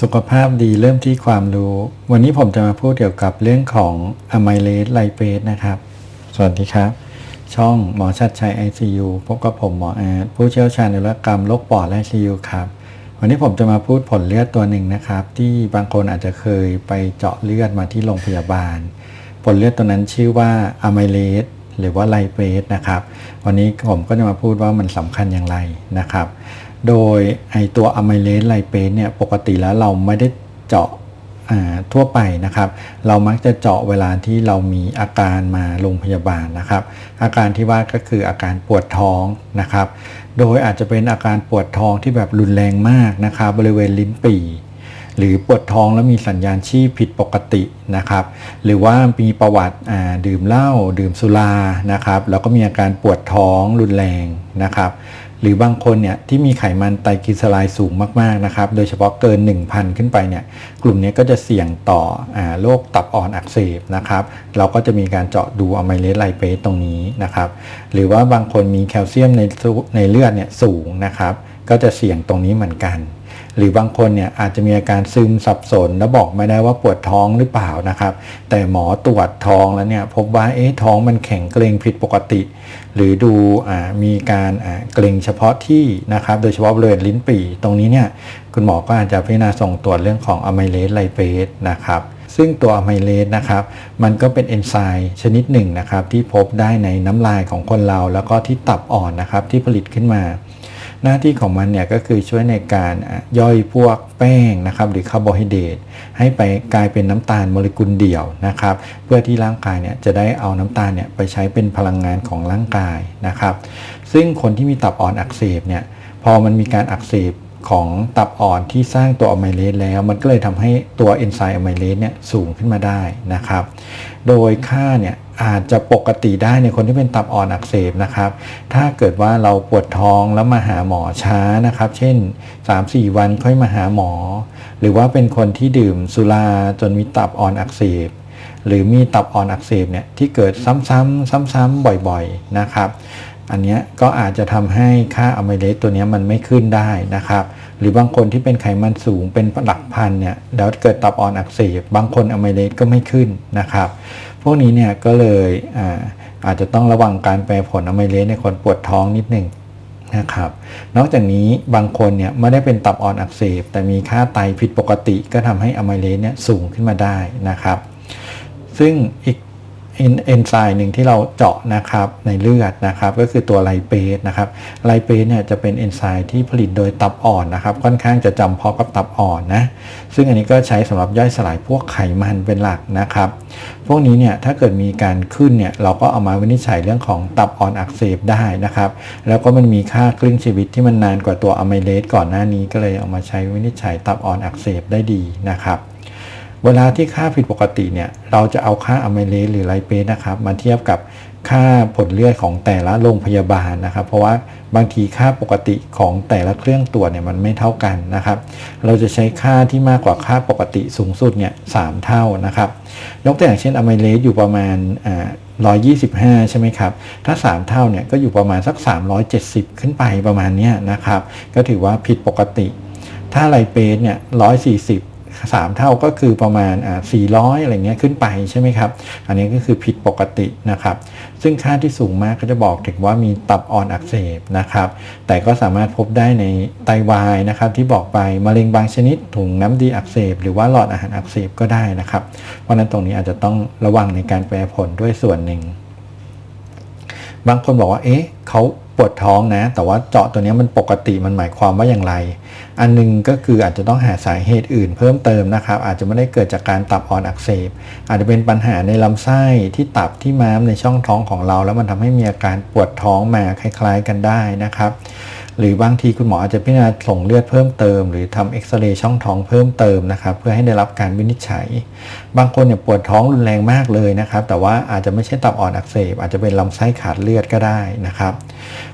สุขภาพดีเริ่มที่ความรู้ วันนี้ผมจะมาพูดเกี่ยวกับเรื่องของอะไมเลสไลเปสนะครับ สวัสดีครับ ช่องหมอชัดชัย ICU พบกับผมหมออาร์ตผู้เชี่ยวชาญในรักกรรมโรคปอดและ ICU ครับ วันนี้ผมจะมาพูดผลเลือดตัวหนึ่งนะครับ ที่บางคนอาจจะเคยไปเจาะเลือดมาที่โรงพยาบาล ผลเลือดตัวนั้นชื่อว่าอะไมเลสหรือว่าไลเปสนะครับ วันนี้ผมก็จะมาพูดว่ามันสำคัญอย่างไรนะครับ โดยไอตัวอะไมเลสไลเปสเนี่ยปกติแล้วเราไม่ได้เจาะทั่วไปนะครับ เรามักจะเจาะเวลาที่เรามีอาการมาโรงพยาบาลนะครับ อาการที่ว่าก็คืออาการปวดท้องนะครับ โดยอาจจะเป็นอาการปวดท้องที่แบบรุนแรงมากนะครับ บริเวณลิ้นปี่หรือปวดท้องแล้วมีสัญญาณชีพผิดปกตินะครับ หรือว่ามีประวัติดื่มเหล้าดื่มสุรานะครับ แล้วก็มีอาการปวดท้องรุนแรงนะครับ หรือบางคนเนี่ยที่มีไขมันไตรกลีเซอไรด์สูงมากๆนะครับ โดยเฉพาะเกิน 1,000 ขึ้นไปเนี่ยกลุ่มนี้ก็จะเสี่ยงต่ออโรคตับอ่อนอักเสบนะครับ เราก็จะมีการเจาะดูอะไมเลสไลเปสตรงนี้นะครับ หรือว่าบางคนมีแคลเซียมในในเลือดเนี่ยสูงนะครับ ก็จะเสี่ยงตรงนี้เหมือนกัน หรือบางคนเนี่ยอาจจะมีอาการซึมสับสน แล้วบอกไม่ได้ว่าปวดท้องหรือเปล่านะครับ แต่หมอตรวจท้องแล้วเนี่ยพบว่าเอ๊ะท้องมันแข็งเกร็งผิดปกติ หรือดูอมีการเกร็งเฉพาะที่นะครับโดยเฉพาะบริเวณลิ้นปี่ตรงนี้เนี่ยคุณหมอก็อาจจะพิจารณาส่งตรวจเรื่องของอะไมเลสไลเปสนะครับซึ่งตัวอะไมเลสนะครับ มันก็เป็นเอนไซม์ชนิดหนึ่งนะครับ ที่พบได้ในน้ำลายของคนเรา แล้วก็ที่ตับอ่อนนะครับที่ผลิตขึ้นมา หน้าที่ของมันเนี่ยก็คือช่วยในการย่อยพวกแป้งนะครับหรือคาร์โบไฮเดรตให้ไปกลายเป็นน้ำตาลโมเลกุลเดี่ยวนะครับเพื่อที่ร่างกายเนี่ยจะได้เอาน้ำตาลเนี่ยไปใช้เป็นพลังงานของร่างกายนะครับซึ่งคนที่มีตับอ่อนอักเสบเนี่ยพอมันมีการอักเสบ ของตับอ่อนที่สร้างตัวอะไมเลสแล้ว มันก็เลยทำให้ตัวเอนไซม์อะไมเลสเนี่ยสูงขึ้นมาได้นะครับ โดยค่าเนี่ยอาจจะปกติได้ในคนที่เป็นตับอ่อนอักเสบนะครับ ถ้าเกิดว่าเราปวดท้องแล้วมาหาหมอช้านะครับ เช่น 3-4 วันค่อยมาหาหมอ หรือว่าเป็นคนที่ดื่มสุราจนมีตับอ่อนอักเสบหรือมีตับอ่อนอักเสบเนี่ยที่เกิดซ้ำๆซ้ำๆบ่อยๆนะครับ อันนี้ก็อาจจะทำให้ค่าอะไมเลสตัวนี้มันไม่ขึ้นได้นะครับ หรือบางคนที่เป็นไขมันสูงเป็นหลักพันเนี่ยแล้วเกิดตับอ่อนอักเสบบางคนอะไมเลสก็ไม่ขึ้นนะครับ พวกนี้เนี่ยก็เลยอาอาจจะต้องระวังการแปรผลอะไมเลสในคนปวดท้องนิดหนึ่งนะครับ นอกจากนี้บางคนเนี่ยไม่ได้เป็นตับอ่อนอักเสบ แต่มีค่าไตผิดปกติก็ทำให้อะไมเลสเนี่ยสูงขึ้นมาได้นะครับ ซึ่งอีก เอนไซม์หนึ่งที่เราเจาะนะครับในเลือดนะครับ ก็คือตัวไลเปสนะครับไลเปสเนี่ยจะเป็นเอนไซม์ที่ผลิตโดยตับอ่อนนะครับค่อนข้างจะจำเพาะกับตับอ่อนนะซึ่งอันนี้ก็ใช้สำหรับย่อยสลายพวกไขมันเป็นหลักนะครับ พวกนี้เนี่ยถ้าเกิดมีการขึ้นเนี่ยเราก็เอามาวินิจฉัยเรื่องของตับอ่อนอักเสบได้นะครับ แล้วก็มันมีค่าครึ่งชีวิตที่มันนานกว่าตัวอะไมเลสก่อนหน้านี้ก็เลยเอามาใช้วินิจฉัยตับอ่อนอักเสบได้ดีนะครับ เวลาที่ค่าผิดปกติเนี่ยเราจะเอาค่าอะไมเลสหรือไลเปสนะครับมาเทียบกับค่าผลเลือดของแต่ละโรงพยาบาลนะครับ เพราะว่าบางทีค่าปกติของแต่ละเครื่องตรวจเนี่ยมันไม่เท่ากันนะครับ เราจะใช้ค่าที่มากกว่าค่าปกติสูงสุดเนี่ยสามเท่านะครับ ยกตัวอย่างเช่นอะไมเลสอยู่ประมาณ125 ใช่ไหมครับ ถ้า 3 เท่าเนี่ยก็อยู่ประมาณสัก 370 ขึ้นไปประมาณนี้นะครับ ก็ถือว่าผิดปกติ ถ้าไลเปสเนี่ย140 สามเท่าก็คือประมาณอ่า400 อะไรเงี้ยขึ้นไปใช่ไหมครับ อันนี้ก็คือผิดปกตินะครับ ซึ่งค่าที่สูงมากก็จะบอกถึงว่ามีตับอ่อนอักเสบนะครับ แต่ก็สามารถพบได้ในไตวายนะครับที่บอกไปมะเร็งบางชนิดถุงน้ำดีอักเสบหรือว่าหลอดอาหารอักเสบก็ได้นะครับ เพราะฉะนั้นตรงนี้อาจจะต้องระวังในการแปรผลด้วยส่วนหนึ่ง บางคนบอกว่า เอ๊ะเขาปวดท้องนะ แต่ว่าเจาะตัวนี้มันปกติมันหมายความว่าอย่างไรอันหนึงก็คืออาจจะต้องหาสาเหตุอื่นเพิ่มเติมนะครับ อาจจะไม่ได้เกิดจากการตับอ่อนอักเสบ อาจจะเป็นปัญหาในลำไส้ที่ตับที่ม้ามในช่องท้องของเรา แล้วมันทำให้มีอาการปวดท้องมาคล้าย ๆ กันได้นะครับ หรือบางทีคุณหมออาจจะพิจารณาส่งเลือดเพิ่มเติม หรือทำเอ็กซเรย์ช่องท้องเพิ่มเติมนะครับเพื่อให้ได้รับการวินิจฉัย บางคนเนี่ยปวดท้องรุนแรงมากเลยนะครับ แต่ว่าอาจจะไม่ใช่ตับอ่อนอักเสบ อาจจะเป็นลำไส้ขาดเลือดก็ได้นะครับ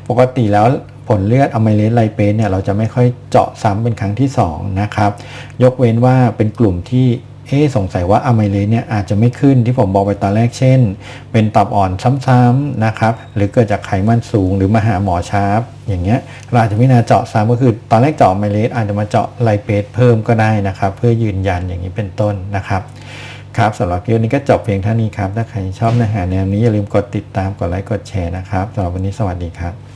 ปกติแล้ว ผลเลือดอะไมเลสไลเปสเนี่ยเราจะไม่ค่อยเจาะซ้ำเป็นครั้งที่2นะครับยกเว้นว่าเป็นกลุ่มที่เอ๊สงสัยว่าอะไมเลสเนี่ยอาจจะไม่ขึ้นที่ผมบอกไปตอนแรกเช่น เป็นตับอ่อนซ้ำๆนะครับหรือเกิดจากไขมันสูงหรือมาหาหมอชาร์ปอย่างเงี้ยเราอาจจะไม่นาเจาะซ้ำก็คือ ตอนแรกเจาะอะไมเลสอาจจะมาเจาะไลเปสเพิ่มก็ได้นะครับ เพื่อยืนยันอย่างนี้เป็นต้นนะครับครับสำหรับคลิปนี้ก็จบเพียงเท่านี้ครับ ถ้าใครชอบเนื้อหาแนวนี้อย่าลืมกดติดตามกดไลค์กดแชร์นะครับสำหรับวันนี้สวัสดีครับ